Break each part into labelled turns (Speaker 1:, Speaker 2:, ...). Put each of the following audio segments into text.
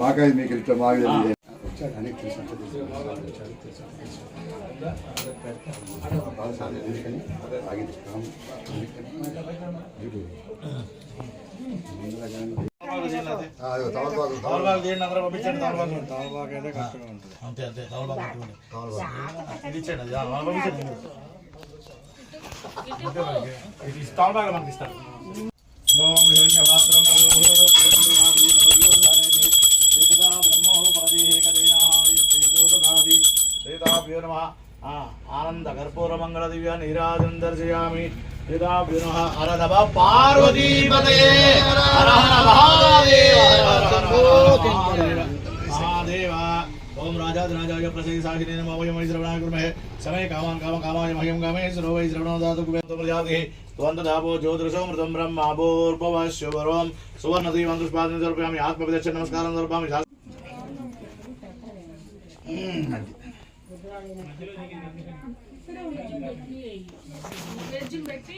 Speaker 1: మాకాయ మీకు ఇట్లా మాకు
Speaker 2: అనేక అంతా
Speaker 3: అంతే.
Speaker 4: అది ఆ, పంపించండి అంతే మనకి. ఇస్తారు ఆనంద కర్పూర మంగళ దివ్య నీరాజం దర్శయామి పార్వతీపదే హర హర మహాదేవ హర హర హర హర మహాదేవ మహాదేవ ఓం రాజాధిరాజాయ ప్రసయ సాహినే నమో వయం వై శ్రవణాయ కుర్మహే సమయ కామాన్ కామ కామాయ మహ్యం కామేశ్వరో వై శ్రవణో దాతు కుబేంద్ర ప్రజాతి త్వంతదాపో జ్యోతిషోమృతం బ్రహ్మాభోర్భవశ్వరం సువర్ణ దీవం దుష్పాదం సమర్పయామి ఆత్మవిదర్శన నమస్కారం సమర్పయామి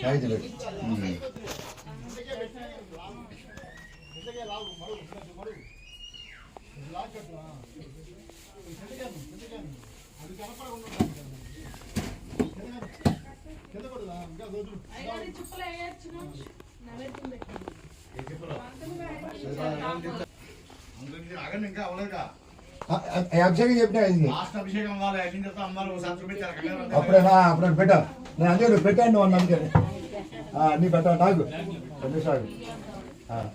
Speaker 1: ఐదు పెట్టి. ఉమ్.
Speaker 4: ఇంకా అవలేదుగా
Speaker 1: ఆ, ఆ, ఈ అభిషేకం చెప్పినా ఇది? అప్పుడేనా? అప్పుడు పెట్టా. నేను అందుకే పెట్టాను నువ్వు నీ పెట్టా నాకు సాగు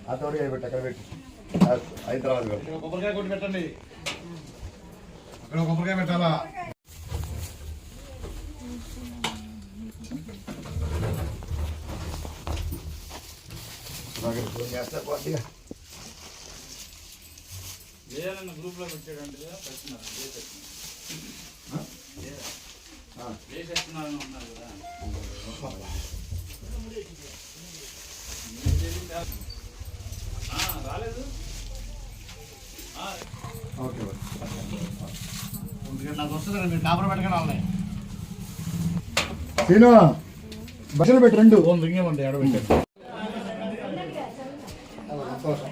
Speaker 1: ఆ తోడుగా పెట్టి అక్కడ పెట్టి. అయిన తర్వాత
Speaker 4: కొబ్బరికాయ కొట్టి పెట్టండి. అక్కడ కొబ్బరికాయ పెట్టాలా?
Speaker 1: చేస్తా కొద్దిగా
Speaker 4: ఏదైనా గ్రూప్లో పెట్టాడంటే ప్రశ్న
Speaker 1: ఆ.
Speaker 4: వేసేస్తున్నారని ఉన్నారు కదా. ఆ, రాలేదు.
Speaker 1: Okay
Speaker 4: okay. నాకు వస్తుంది మీరు కాపర్
Speaker 1: సీను బస్సులు పెట్టి రెండు.
Speaker 4: ఓం రింగేమండి ఎడబెట్టాడు
Speaker 1: సంతోషం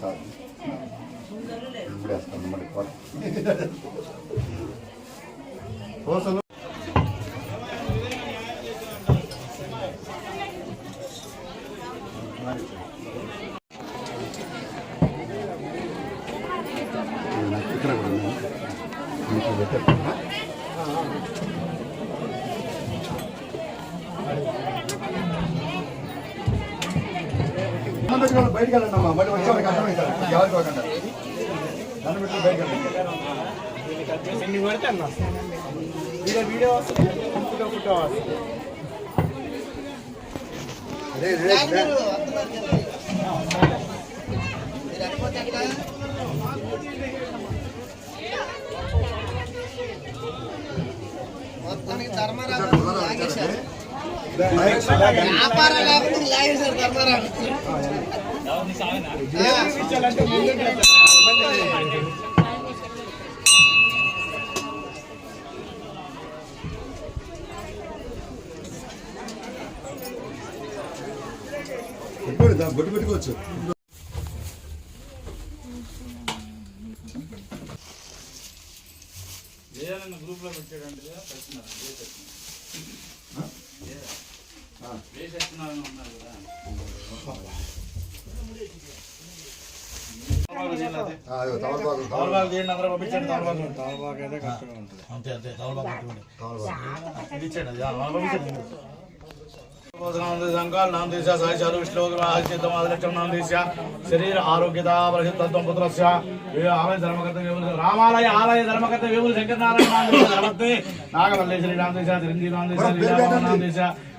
Speaker 1: సార్ ఇప్పుడు వేస్తాను మరి కోసలు ఇక్కడ కూడా ఉన్నాయి. ఇంట్లో పెట్టారు. దండం పెట్టుకొని బయటికి వెళ్ళండి అమ్మా మళ్ళీ వచ్చేవాడికి అర్థమవుతారు ఎవరికి
Speaker 5: మొత్తానికి ధర్మరాజు. లాగేశారు వ్యాపారం లేకుండా లాగేశారు ధర్మరాజు.
Speaker 1: బొట్టు పెట్టుకోవచ్చు.
Speaker 4: గ్రూప్లో పెట్టాడంటే ప్రశ్న
Speaker 1: ఆ.
Speaker 4: వేసేస్తున్నారని ఉన్నారు కదా
Speaker 1: ఆ, అదిగో తమలపాకు, తమలపాకు.
Speaker 4: తమలపాకు తీయండి అందరూ పంపించండి తమలపాకు తమలపాకు అయితే కరెక్ట్గా ఉంటుంది.
Speaker 3: అంతే అంతే తమలపాకు పెట్టుకోండి
Speaker 1: తమలపాకు.
Speaker 4: ఇది ఇచ్చేయండి అది ఆ, పంపించండి శరీర ఆరోగ్యత పరిశుద్ధత్వం పుత్రస్య ఆలయ ధర్మకర్త వేముల రామాలయ ఆలయ ధర్మకర్త వేముల శంకరనారాయణ శ్రీరామ్ దేశ చిరంజీవి దేశ శ్రీరామ దేశ దేశ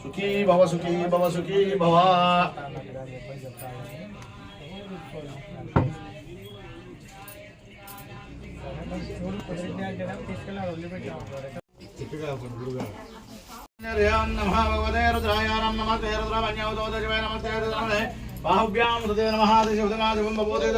Speaker 4: సుఖీ భవ సుఖీ భవ సుఖీ భవ నమః భగవతే రుద్రాయ నమస్తే రుద్రమన్యవదోదశవే నమస్తే రుద్రమణే బాహుభ్యాం హృదే నమః దిశుద్ధమాదివం బబోధే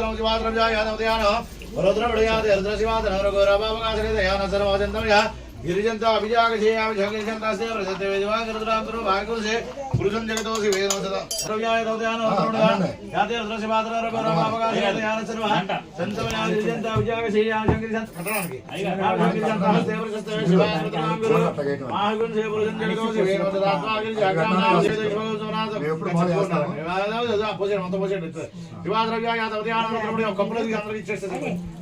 Speaker 4: గిరిజంత అభిజాగజేయామి జగజంతాస్తే ప్రసత్తే వేదివాంగ రుద్రాంతరు భాగకులసే పురుషం జగతోసి వేదం సదా ద్రవ్యాయ నమధ్యాన రుద్రమణయ యాదే రుద్రశివాదన రఘురామావకాశరే దయాన సర్వ సంతం యా గిరిజంత అభిజాగజేయామి జగజంత పట్టణానికి. గిరిజంతాస్తే ప్రసత్తే శివాయ రుద్రాంగురు మాహగున్ సే పురుషం జగతోసి వేదం సదా ఆత్మాగిరి కప్పులు అందరికి ఇచ్చేస్తుంది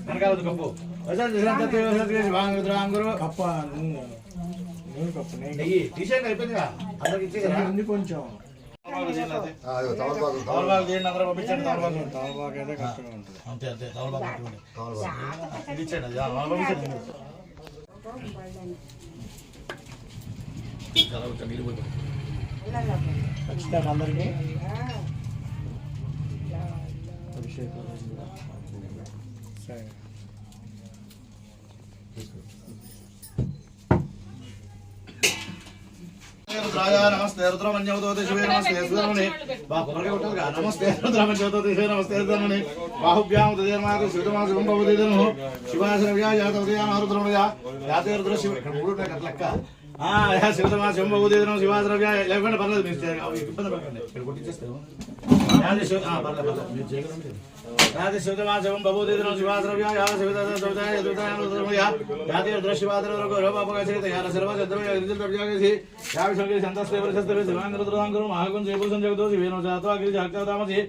Speaker 4: వెనకాల కప్పు.
Speaker 2: కప్ప
Speaker 4: టీషర్ట్ అయిపోయిందిగా అందరికి
Speaker 2: కొంచెం
Speaker 3: అంతే అంతే నీళ్ళు పోయి
Speaker 2: ఖచ్చితంగా అందరికీ అభిషేకం సరే
Speaker 4: నమస్తే రుద్రమన్యవతోతి శివే నమస్తే సుధర్మణి బా కొబ్బరికాయ నమస్తే రుద్రమన్యవతోతి శివే నమస్తే రుద్రమణి బాహుభ్యాం ఉదయమాకు శివతమా శివం భవదేదను శివాశ్రవ్యా జాతోదయాన యాతే రుద్ర శివ ఇక్కడ మూడు కదా లెక్క. శివతమా శివం భవదేదను లేకుండా పర్లేదు మీరు ఇబ్బంది పడకండి. ఇక్కడ కొట్టించేస్తాము పర్లేదు పర్లేదు మీరు చేయగలండి యాదే శివతమా శివం శివతాయ శివతాయ రుద్రమణయ యాతే రుద్ర సంతస్తే పరిశస్తవే మహాగుం జగతో శివేనో జాత్వా జాగ్రత్తామసి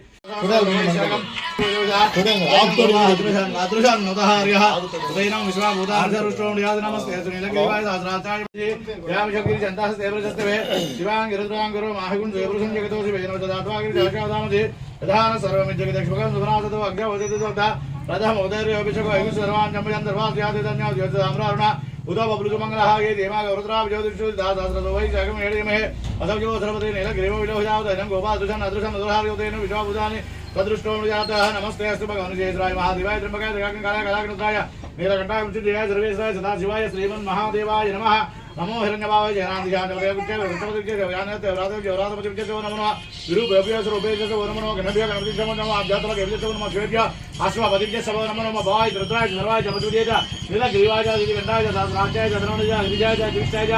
Speaker 4: మహాగుం జాగ్రత్తామసి ప్రధాన సర్వమిజ్జగదక్షుభగం సుభనాథతో అగ్రవదిత ప్రథమ ఉదయభిషేకో ఐగు సర్వాన్ చంపజన్ సర్వాస్యాదిధన్యా జ్యోతిరామరారుణ ఉదో బబులు మంగళహాగే దేమాగ వృద్రాభ జ్యోతిషు దాసహస్రతో వై జగం ఏడిమహే అసౌజో సర్వతే నీలగిరివ విలోహజావదనం గోపాదుషన్ అదృశం అదృహార్యోదయను విశ్వాబుధాని తదృష్టో జాత నమస్తే అస్తు భగవన్ జయద్రాయ త్రింబకాయ త్రికాగ్ని కాళ కళాగ్నతాయ నీలకంఠాయ సర్వేశ్వరాయ సదాశివాయ శ్రీమన్ మహాదేవాయ నమః. నమో హిరణ్యభావాయ జనాంధ్యాయ నమో విరూపేశ్వర నమో గణభ్య గణపతి నమో ఆధ్యాత్మ గణపతి నమో శివేభ్య అశ్వపతిభ్య సభ నమో నమో భావాయ రుద్రాయ సర్వాయ జమతుదేత నీలగిరివాయ దిగండాయ సహస్రాధ్యాయ చంద్రమణిజ గిరిజాయ దివిష్టాయ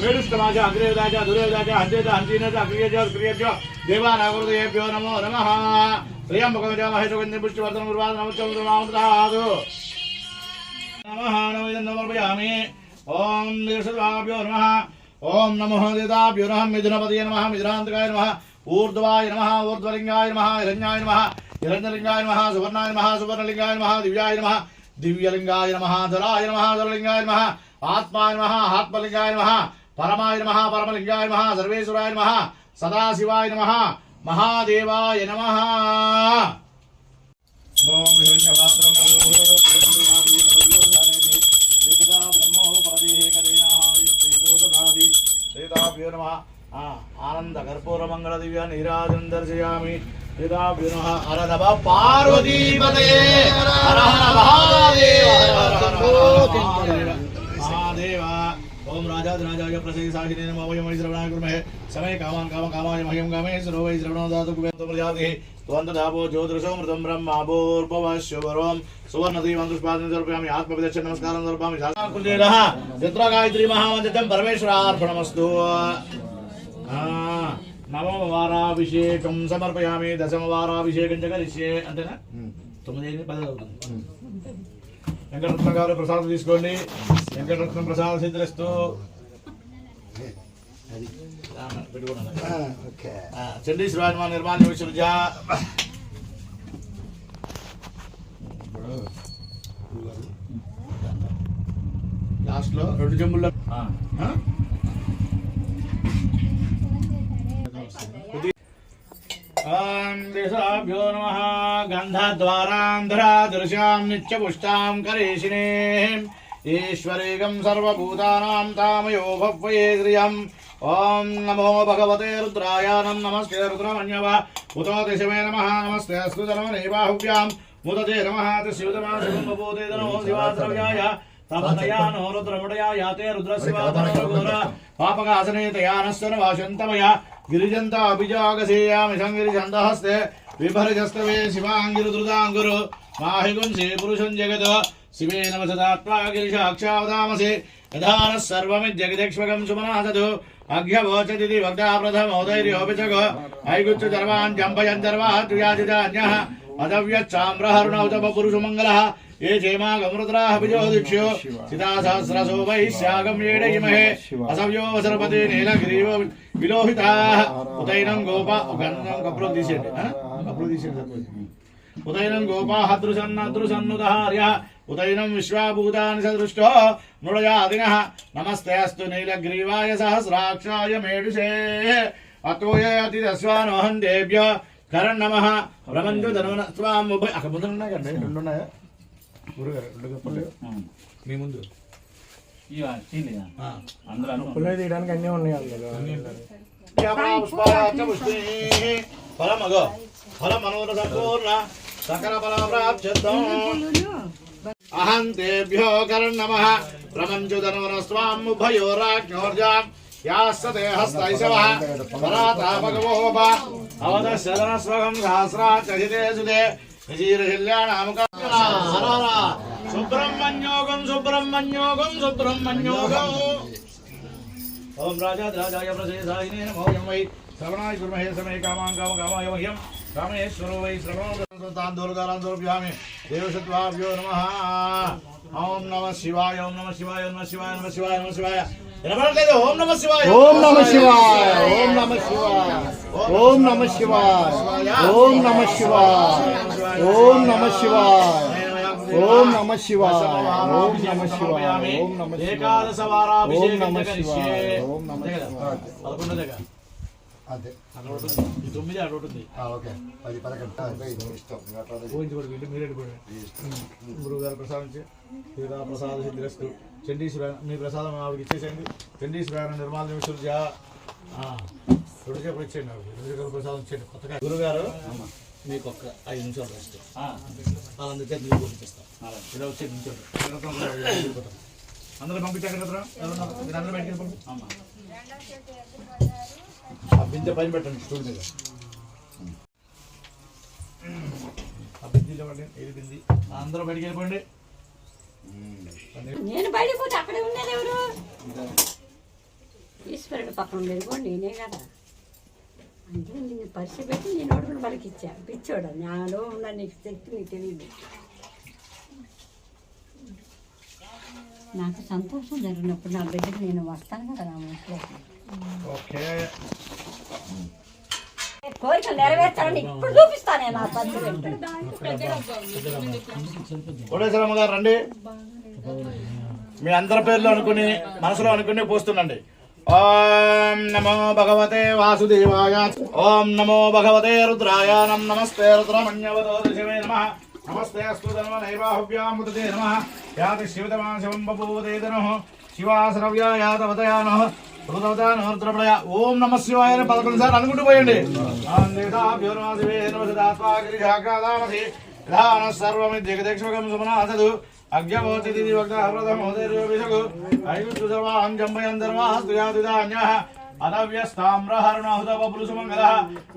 Speaker 4: మేడుష్టమాజ అగ్రేదాజ దురేదాజ హంతేజ హంతీనజ క్రియేజ క్రియేజ దేవానాగురుదేభ్యో నమో నమః త్రయంబకమజ మహేశ్వరం పుష్టివర్ధన గురువాద నమస్కారం నామదాదు నమః నమః సమర్పయామి ఓం దీర్ఘదాభ్యో నమః ఓం నమో. దేదాభ్యో నమః. మిథునపతయ నమః మిథునాంతకాయ నమ ఊర్ధ్వాయ నమ ఊర్ధ్వలింగాయ నమ హిరణ్యాయ నమ హిరణ్యలింగాయ నమ సువర్ణాయ నమ సువర్ణలింగాయ నమ దివ్యాయ నమ దివ్యలింగాయ నమ ధరాయ నమ ధరలింగాయ నమ ఆత్మాయ నమ ఆత్మలింగాయ నమ పరమాయ నమ పరమలింగాయ నమ సర్వేశ్వరాయ నమ సదాశివాయ నమ మహాదేవాయ నమ. ఓం హిరణ్యపాత్రం. ఆనంద కర్పూర మంగళ దివ్య నీరాజం దర్శయామి. సీతాభ్యో నమ. హర నమ. పార్వతీపతయే. హర హర మహాదేవ. హర హర హర మహాదేవ. మహాదేవ ఓం రాజాధిరాజాయ ప్రసయ సాహినే నమో వయం వై శ్రవణాయ కుర్మహే. సమయ కామాన్ కామ కామాయ మహ్యం కామే సర్వ వై శ్రవణో దాతు కుబేంద్ర ప్రజాపతి త్వంతదాపో జ్యోతిషోమృతం బ్రహ్మాభూర్భవశ్వరం సువర్ణదీవం దుష్పాదం సమర్పయామి. ఆత్మవిదర్శన నమస్కారం సమర్పయామి. శాస్త్రకులేనః చిత్ర గాయత్రి మహామంత్రం పరమేశ్వరార్పణమస్తు. ఆ, నవమ వారాభిషేకం సమర్పయామి. దశమ వారాభిషేకం చ కరిష్యే. అంతేనా? తొమ్మిది అయింది పది అవుతుంది వెంకటరత్న గారు ప్రసాదం తీసుకోండి. వెంకటరత్నం ప్రసాద సిద్ధిస్తూ పెట్టుకున్నాను
Speaker 1: ఓకే.
Speaker 4: చండీ శ్రీవాన్మా నిర్మాణ విశ్వవిద్య లాస్ట్లో రెండు? ఆం. దిశాభ్యో నమః గంధద్వారాంధ్రాదృశాం నిత్యపుష్టాం కరేషిణీం. ईश्वरेकं सर्वभूतानां तामयो भव्वये श्रियम् ॐ नमो भगवते रुद्राय नम नमस्ते रुद्रमन्यव उतोतिशिवे नमः नमस्ते अस्तु धर्मनेबाहुव्यां मुदते नमः त्रिशिवतमाशिवम्बभूते धनो शिवाद्रव्याय तपतया नो रुद्रमुडया याते रुद्रशिवाधनोघोर पापकासने तया नश्चन वाशन्तमया गिरिजन्त अभिजागसेयामि सङ्गिरिजन्तहस्ते विभरजस्तवे शिवाङ्गिरुद्रुताङ्गुरु माहिगुंसे पुरुषं जगत् शिवेन वसदात्मा गिरिशाक्षावदामसे यधारः सर्वमिद्यगदेक्ष्वकं सुमनासतु अघ्यवोचदिति भक्ता प्रथमोदैर्योऽपि च ऐगुच्छधर्वान् जम्पयन् धर्वात्यादिदान्यः पदव्यच्छाम्रहरुणौत पुरुषमङ्गलः ये क्षेमागमृतराः विजोदिक्ष्यो सितासहस्रसो वै स्यागं येडयिमहे असव्यो वसरपते नीलगिरीव विलोहिताः। उदैनं गोपा कप्रो दीशेट् कप्रो ఉదయనం గోపాహదృశన్నదృశన్నుదహార్య ఉదయనం విశ్వాభూతాని సదృష్టో మృడయాదిన నమస్తే అస్తు నీలగ్రీవాయ సహస్రాక్షాయ మేడుషే అతోయతి దస్వానోహం దేవ్య కరణ్ నమ భ్రమంజు ధనున స్వామి అక్కడ ముందు ఉన్నాయి కండి రెండు ఉన్నాయా? గురుగారు రెండు కప్పులు మీ ముందు.
Speaker 2: తీయడానికి అన్నీ ఉన్నాయి అందులో.
Speaker 4: ఫలమగో. ఫలమనోర సంపూర్ణ సకల ఫల అహం దేభ్యో కర్ణమ ప్రమంచుదనోన స్వాముభయోరాజ్ఞోర్జాం యాస్తతే హస్తైశవ పరాతాపగవోప అవదశదన స్వగం సహస్రాచహితే సుదే నిజీరహిల్యాణాముక సుబ్రహ్మణ్యోగం సుబ్రహ్మణ్యోగం సుబ్రహ్మణ్యోగం. ఓం రాజాద్రాజాయ ప్రసేదాయినే నమో వై. శ్రవణాయ గురుమహే సమయ కామాం కామ కామాయ మహ్యం. కామేశ్వరో వై శ్రవణోదాందోరదారాందోరభ్యామి దేవసత్వాభ్యో నమః ఓం నమ శివాయ ఓం నమ శివాయ ఓం నమ శివాయ నమ శివాయ నమ శివాయ వినపడలేదు ఓం నమ శివాయ
Speaker 2: ఓం నమ శివాయ ఓం నమ శివాయ ఓం నమ శివాయ ఓం నమ శివాయ ఓం నమ శివాయ ఓం నమ శివాయ ఓం నమ శివాయ ఓం నమ శివాయ
Speaker 4: ఏకాదశ వారాభిషేకం
Speaker 2: ఓం నమ. శివాయ. ఓం నమ? శివాయ.
Speaker 1: అంతే
Speaker 4: ఈ తొమ్మిది
Speaker 1: ఓకే పది పదకొండు ఇష్టం
Speaker 4: వీళ్ళు మీరే గురువు గారు ప్రసాదించి శ్రీరా ప్రసాద సిద్ధిరస్తు చండీశ్వర మీ ప్రసాదం ఆవిడకి ఇచ్చేసేయండి చండీశ్వర నిర్మాల నిమిషులు జా రెండు చేపలు ఇచ్చేయండి ఆవిడకి రెండు చేపలు ప్రసాదం ఇచ్చేయండి కొత్తగా గురుగారు మీకు ఒక్క ఐదు నిమిషాలు రెస్ట్ వాళ్ళందరికీ మీరు పంపిస్తాం ఇలా వచ్చే నిమిషాలు అందరూ పంపించారు కదా అందరూ బయటికి ఆ బిందె పైన పెట్టండి స్టూల్ మీద. ఆ బిందీలో పడండి ఏది బింది? అందరూ బయటికి వెళ్ళిపోండి.
Speaker 6: నేను బయటకు పోతే అక్కడే ఉండేది ఎవరు? ఈశ్వరుడు పక్కన ఉండేది నేనే కదా. అంటే నేను పరిచయం పెట్టి నేను ఓడుకుని వాళ్ళకి ఇచ్చా. పిచ్చోడు నాలో ఉన్న నీకు శక్తి నీకు తెలియదు. నాకు సంతోషం జరిగినప్పుడు నా బిడ్డకి నేను వస్తాను కదా నా మనసులోకి
Speaker 4: ఓకే.
Speaker 6: నెరవేర్చాలని ఇప్పుడు చూపిస్తాను నేను నా పంచులు
Speaker 4: కోటేశ్వరమ్మ గారు రండి. మీ అందరి పేర్లు అనుకుని మనసులో అనుకుని పోస్తుండండి. ఓం నమో భగవతే వాసుదేవాయ. ఓం నమో భగవతే రుద్రాయ. నం నమస్తే రుద్రమణ్యవతో శివే నమ. నమస్తే అస్తు ధర్మ నమ. యాతి శివతమా శివం ఓం నమ శివాయ పదకొండు సార్లు అనుకుంటూ పోయండి. సర్వమి దిగదక్షం సుమనాథదు. అజ్ఞమోతి హృదయం జంభయంధర్వాస్తుయాదిదాన్యః అనవ్యస్తామ్రహరుణహృతవపులుసుమంగళ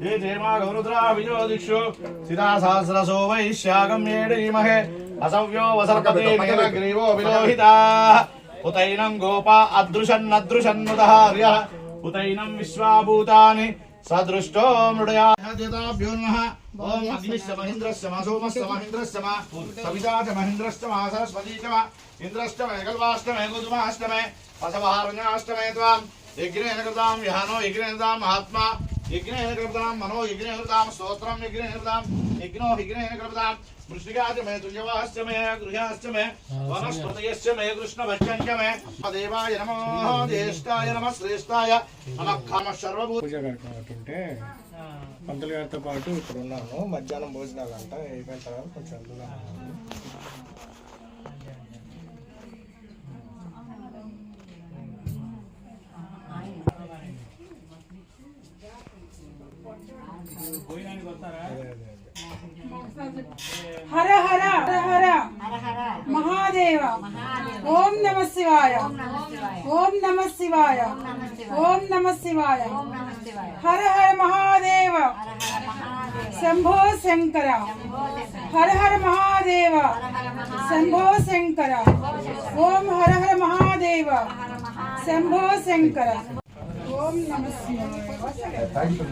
Speaker 4: ఏ ధీమా గౌరుద్రా విజోదిక్షు. సిదా సహస్రసో వైశ్యాగం ఏడీమహే. అసవ్యో వసర్పతే గ్రీవో విలోహితా. उतैनम गोपा अदृशन्नदृशन्नुदहार्यः उतैनं विश्वाभूतानि सदृष्टो मृडयाभ्योन्मः ॐ अग्निश्च महीन्द्रश्च म, सोमश्च महीन्द्रश्च म, सविता च महीन्द्रश्च मा, सरस्वती च म, इन्द्रश्च मेघल्वाष्टमे गोतुमाष्टमे असवहारण्याष्टमे त्वाम्। यज्ञेन कृतां विहानो, यज्ञेन कृताम् కృతాం మహాత్మా యజ్ఞేన కృతాం మనో యజ్ఞేన కృతాం స్తోత్రం యజ్ఞేన కృతాం యజ్ఞో యజ్ఞేన కృతాం వృష్టికాచ మే తుల్యవాశ్చ మే గృహాశ్చ మే వనస్పతయశ్చ మే కృష్ణభక్షంచ మే దేవాయ నమో జ్యేష్ఠాయ నమ శ్రేష్ఠాయ నమ కామ సర్వభూత
Speaker 2: పూజ కట్టుకుంటుంటే పంతులు గారితో పాటు ఇక్కడ ఉన్నాను మధ్యాహ్నం భోజనాలు అంట అయిపోయిన తర్వాత కొంచెం వెళ్దాం
Speaker 7: హర హర హర హర మహాదేవ ఓం నమ శివాయ ఓం నమ శివాయ ఓం నమ శివాయ హర హర మహాదేవ శంభో శంకర హర హర మహాదేవ శంభో శంకర ఓం హర హర మహాదేవ శంభో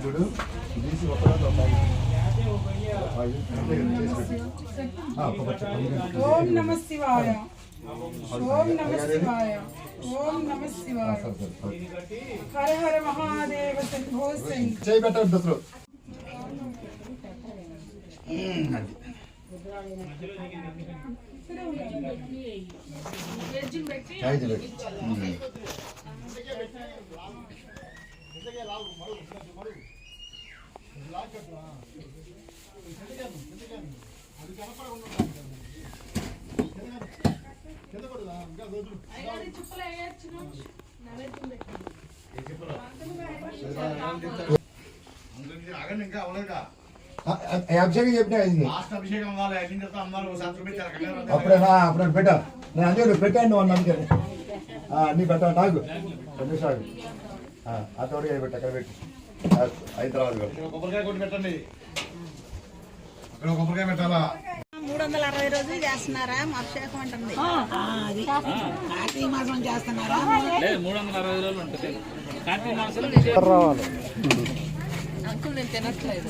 Speaker 1: చూడు తీసి ఒక రోజు ఒక తాగి. ఆ, ఇది చేసి పెట్టు. ఆ, ఒక పచ్చ పండుగ.
Speaker 7: ఓం నమ శివాయ ఓం నమ శివాయ ఓం నమ శివాయ
Speaker 1: సరే, సరే, సరే.
Speaker 7: హర హర మహాదేవ శంభో శంకర
Speaker 1: చేయి పెట్టండి దసరు
Speaker 4: అగండి ఇంకా అవలేదుగా
Speaker 1: అభిషేకం చెప్పినా ఇది.
Speaker 4: లాస్ట్ అభిషేకం వాళ్ళు అయిన తర్వాత అమ్మారు శాస్త్రం పెట్టారు కంగారు పడతారు.
Speaker 1: అప్పుడేనా అప్పుడు పెట్టా. నేను అదే పెట్టాను అన్నాను అందుకని ఆ, నీ పెట్టా నాకు నిమిషాలు ఆ, ఆ తోడు పెట్టు అక్కడ పెట్టు. ఆ, అయిన తర్వాత పెట్టు.
Speaker 4: ఇక్కడ కొబ్బరికాయ కొట్టి పెట్టండి. అక్కడ కొబ్బరికాయ పెట్టాలా?
Speaker 8: మూడు వందల అరవై రోజులు చేస్తున్నారా అభిషేకం అంటుంది కార్తీక మాసం చేస్తున్నారా? అంకుల్ నేను తినట్లేదు.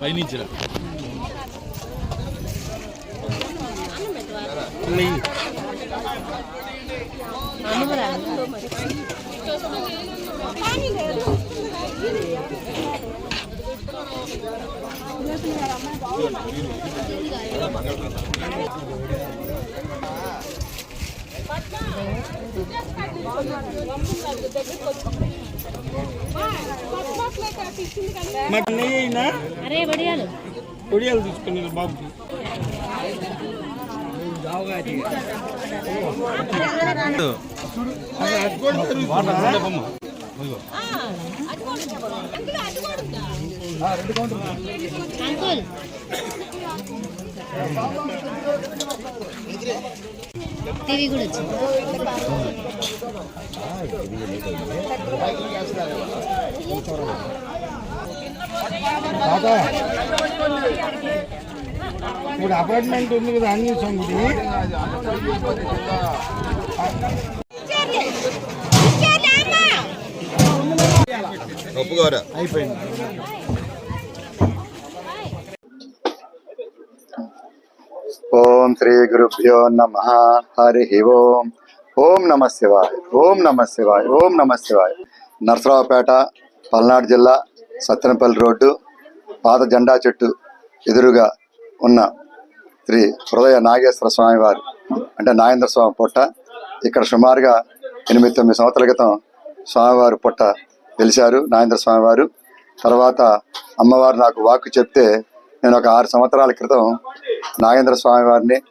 Speaker 8: పైనుంచిరా అమ్మరా అరే వడియాలు.
Speaker 3: వడియాలు తీసుకుని బాబు అక్కడ అక్కడ పైనుంచి
Speaker 9: టీవీ కూడా వచ్చింది
Speaker 2: ఇప్పుడు అపార్ట్మెంట్ ఉంది కదా అన్ని సంగతి అయిపోయింది.
Speaker 1: ఓం శ్రీ గురుభ్యో నమ. హరి ఓం. ఓం నమ శివాయ్. ఓం నమ శివాయ్. ఓం నమ శివాయ్. నరసరావుపేట పల్నాడు జిల్లా సత్తెనపల్లి రోడ్డు పాత జెండా చెట్టు ఎదురుగా ఉన్న శ్రీ హృదయ నాగేశ్వర స్వామి వారు అంటే నాగేంద్ర స్వామి పుట్ట. ఇక్కడ సుమారుగా ఎనిమిది తొమ్మిది సంవత్సరాల క్రితం స్వామివారు పుట్ట వెలిశారు నాగేంద్ర స్వామి వారు. తర్వాత అమ్మవారు నాకు వాక్కు చెప్తే నేను ఒక ఆరు సంవత్సరాల క్రితం నాగేంద్ర స్వామి వారిని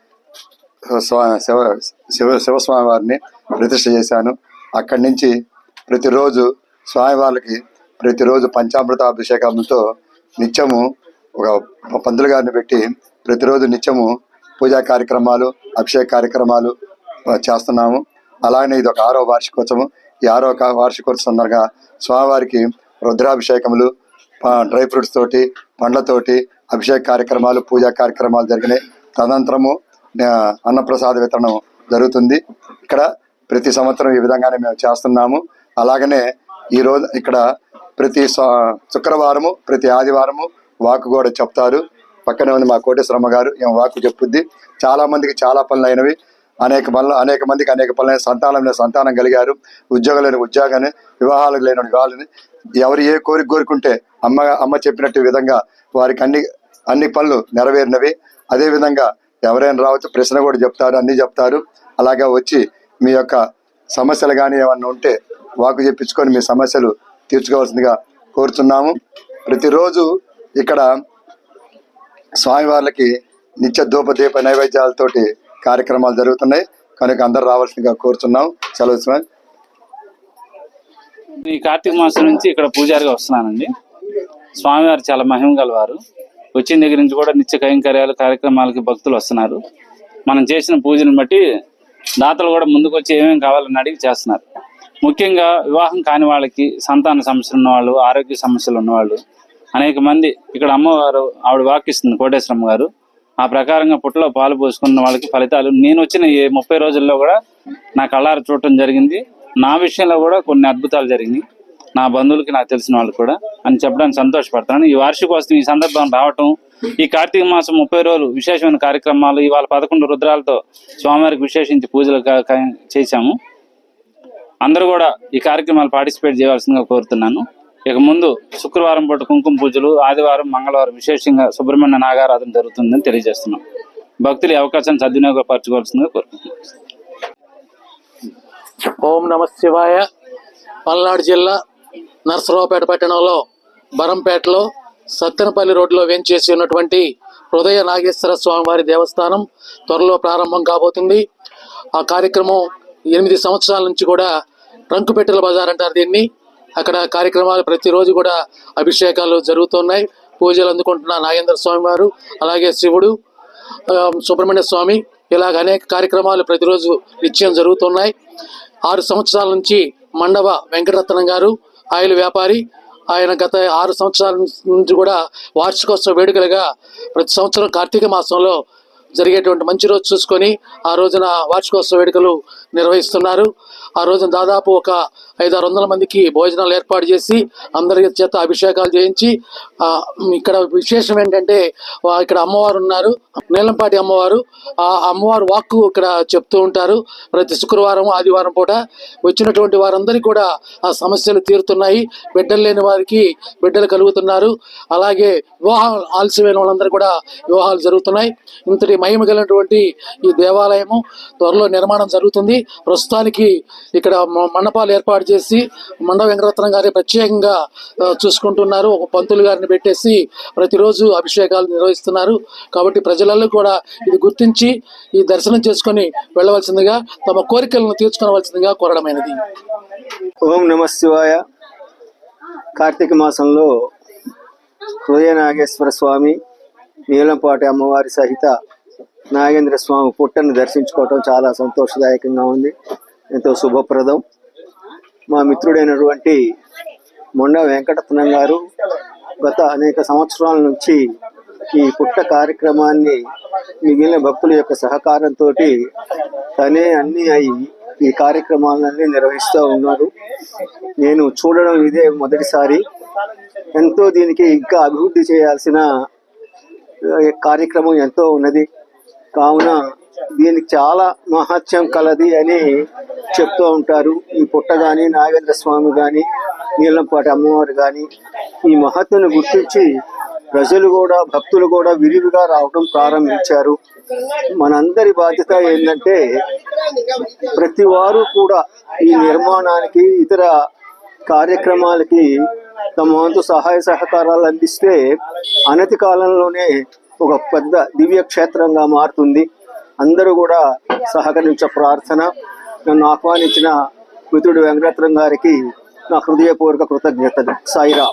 Speaker 1: స్వా- శివ శివ శివస్వామి వారిని ప్రతిష్ట చేశాను. అక్కడి నుంచి ప్రతిరోజు స్వామివారికి ప్రతిరోజు పంచామృత అభిషేకంతో నిత్యము ఒక పంతులు గారిని పెట్టి ప్రతిరోజు నిత్యము పూజా కార్యక్రమాలు అభిషేక కార్యక్రమాలు చేస్తున్నాము. అలానే ఇది ఒక ఆరో వార్షికోత్సవం. ఈ ఆరో వార్షికోత్సవం సందర్భంగా స్వామివారికి రుద్రాభిషేకములు డ్రై ఫ్రూట్స్ తోటి పండ్లతోటి అభిషేక కార్యక్రమాలు పూజా కార్యక్రమాలు జరిగినాయి. తదనంతరము అన్నప్రసాద వితరణం జరుగుతుంది. ఇక్కడ ప్రతి సంవత్సరం ఈ విధంగానే మేము చేస్తున్నాము. అలాగనే ఈ రోజు ఇక్కడ ప్రతి శుక్రవారము ప్రతి ఆదివారము వాకు కూడా చెప్తారు. పక్కనే ఉంది మా కోటేశ్వరమ్మ గారు ఏం వాకు చెప్పుద్ది. చాలా మందికి చాలా పనులు అయినవి. అనేక పనులు అనేక మందికి అనేక పనులైన సంతానం సంతానం కలిగారు. ఉద్యోగం లేని ఉద్యోగాన్ని వివాహాలకు లేని వివాహాలని ఎవరు ఏ కోరిక కోరుకుంటే అమ్మ అమ్మ చెప్పినట్టు విధంగా వారికి అన్ని అన్ని పనులు నెరవేరినవి. అదే విధంగా ఎవరైనా రావచ్చు ప్రశ్న కూడా చెప్తారు అన్ని చెప్తారు. అలాగే వచ్చి మీ యొక్క సమస్యలు కానీ ఏమన్నా ఉంటే వాకు చెప్పించుకొని మీ సమస్యలు తీర్చుకోవాల్సిందిగా కోరుతున్నాము. ప్రతిరోజు ఇక్కడ స్వామివార్లకి నిత్య ధూప దీప నైవేద్యాలతోటి కార్యక్రమాలు జరుగుతున్నాయి. కనుక అందరు రావాల్సిందిగా కోరుతున్నాం సెలవు
Speaker 9: ఈ కార్తీక మాసం నుంచి ఇక్కడ పూజారిగా వస్తున్నానండి. స్వామివారు చాలా మహిమ గలవారు. వచ్చిన దగ్గర నుంచి కూడా నిత్య కైంకర్యాలు కార్యక్రమాలకి భక్తులు వస్తున్నారు. మనం చేసిన పూజను బట్టి దాతలు కూడా ముందుకు వచ్చి ఏమేమి కావాలని అడిగి చేస్తున్నారు. ముఖ్యంగా వివాహం కాని వాళ్ళకి సంతాన సమస్యలు ఉన్నవాళ్ళు ఆరోగ్య సమస్యలు ఉన్నవాళ్ళు అనేక మంది ఇక్కడ అమ్మవారు ఆవిడ వాకిస్తుంది కోటేశ్వరమ్మ గారు. ఆ ప్రకారంగా పుట్టలో పాలు పోసుకున్న వాళ్ళకి ఫలితాలు. నేను వచ్చిన ఈ ముప్పై రోజుల్లో కూడా నా కళ్ళారు చూడటం జరిగింది. నా విషయంలో కూడా కొన్ని అద్భుతాలు జరిగినాయి. నా బంధువులకి నాకు తెలిసిన వాళ్ళు కూడా. అని చెప్పడానికి సంతోషపడతాను ఈ వార్షికోత్సవం ఈ సందర్భం రావటం ఈ కార్తీక మాసం ముప్పై రోజులు విశేషమైన కార్యక్రమాలు ఇవాళ పదకొండు రుద్రాలతో స్వామివారికి విశేషించి పూజలు చేశాము. అందరూ కూడా ఈ కార్యక్రమాలు పార్టిసిపేట్ చేయవలసిందిగా కోరుతున్నాను. ఇక ముందు శుక్రవారం పూట కుంకుమ పూజలు ఆదివారం మంగళవారం విశేషంగా సుబ్రహ్మణ్య నాగారాధన జరుగుతుందని తెలియజేస్తున్నాం. భక్తులు ఈ అవకాశాన్ని సద్వినియోగపరచుకోవాల్సిందిగా కోరుకుంటున్నాం.
Speaker 10: ఓం నమ శివాయ. పల్నాడు జిల్లా నర్సరావుపేట పట్టణంలో బరంపేటలో సత్తెనపల్లి రోడ్లో వేంచేసి ఉన్నటువంటి హృదయ నాగేశ్వర స్వామివారి దేవస్థానం త్వరలో ప్రారంభం కాబోతుంది. ఆ కార్యక్రమం ఎనిమిది సంవత్సరాల నుంచి కూడా ట్రంకుపెట్టెల బజార్ అంటారు దీన్ని. అక్కడ కార్యక్రమాలు ప్రతిరోజు కూడా అభిషేకాలు జరుగుతున్నాయి. పూజలు అందుకుంటున్న నాగేంద్ర స్వామి వారు అలాగే శివుడు సుబ్రహ్మణ్య స్వామి ఇలాగ అనేక కార్యక్రమాలు ప్రతిరోజు నిత్యం జరుగుతున్నాయి. ఆరు సంవత్సరాల నుంచి మండవ వెంకటరత్నం గారు ఆయిల్ వ్యాపారి ఆయన గత ఆరు సంవత్సరాల నుంచి కూడా వార్షికోత్సవ వేడుకలుగా ప్రతి సంవత్సరం కార్తీక మాసంలో జరిగేటువంటి మంచి రోజు చూసుకొని ఆ రోజున వార్షికోత్సవ వేడుకలు నిర్వహిస్తున్నారు. ఆ రోజున దాదాపు ఒక ఐదు ఆరు వందల మందికి భోజనాలు ఏర్పాటు చేసి అందరి చేత అభిషేకాలు చేయించి ఇక్కడ విశేషం ఏంటంటే ఇక్కడ అమ్మవారు ఉన్నారు. నీలంపాటి అమ్మవారు ఆ అమ్మవారు వాక్కు ఇక్కడ చెప్తూ ఉంటారు. ప్రతి శుక్రవారం ఆదివారం పూట వచ్చినటువంటి వారందరికీ కూడా ఆ సమస్యలు తీరుతున్నాయి. బిడ్డలు లేని వారికి బిడ్డలు కలుగుతున్నారు. అలాగే వివాహం ఆలస్యమైన వాళ్ళందరూ కూడా వివాహాలు జరుగుతున్నాయి. ఇంతటి మహిమ కలిగినటువంటి ఈ దేవాలయము త్వరలో నిర్మాణం జరుగుతుంది. ప్రస్తుతానికి ఇక్కడ మండపాలు ఏర్పాటు చేసి మండ వెంకటరత్నం గారి ప్రత్యేకంగా చూసుకుంటున్నారు. ఒక పంతులు గారిని పెట్టేసి ప్రతిరోజు అభిషేకాలు నిర్వహిస్తున్నారు. కాబట్టి ప్రజలలో కూడా ఇది గుర్తించి ఈ దర్శనం చేసుకొని వెళ్ళవలసిందిగా తమ కోరికలను తీర్చుకోవలసిందిగా కోరడమైనది.
Speaker 11: ఓం నమ శివాయ. కార్తీక మాసంలో హృదయ నాగేశ్వర స్వామి నీలంపాటి అమ్మవారి సహిత నాగేంద్ర స్వామి పుట్టను దర్శించుకోవటం చాలా సంతోషదాయకంగా ఉంది. ఎంతో శుభప్రదం. మా మిత్రుడైనటువంటి మొండ వెంకటత్నం గారు గత అనేక సంవత్సరాల నుంచి ఈ పుట్ట కార్యక్రమాన్ని మిగిలిన భక్తుల యొక్క సహకారంతో తనే అన్ని అయి ఈ కార్యక్రమాలన్నీ నిర్వహిస్తూ ఉన్నారు. నేను చూడడం ఇదే మొదటిసారి. ఎంతో దీనికి ఇంకా అభివృద్ధి చేయాల్సిన కార్యక్రమం ఎంతో ఉన్నది. కావున దీనికి చాలా మహత్యం కలది అని చెప్తూ ఉంటారు. ఈ పుట్ట కానీ నాగేంద్ర స్వామి కానీ నీలంపాటి అమ్మవారు కానీ ఈ మహత్తును గుర్తించి ప్రజలు కూడా భక్తులు కూడా విరివిగా రావడం ప్రారంభించారు. మనందరి బాధ్యత ఏంటంటే ప్రతి వారు కూడా ఈ నిర్మాణానికి ఇతర కార్యక్రమాలకి తమ వంతు సహాయ సహకారాలు అందిస్తే అనతి కాలంలోనే ఒక పెద్ద దివ్య క్షేత్రంగా మారుతుంది. అందరూ కూడా సహకరించే ప్రార్థన. నన్ను ఆహ్వానించిన మిత్రుడు వెంకటరత్నం గారికి నా హృదయపూర్వక కృతజ్ఞతలు. సాయిరా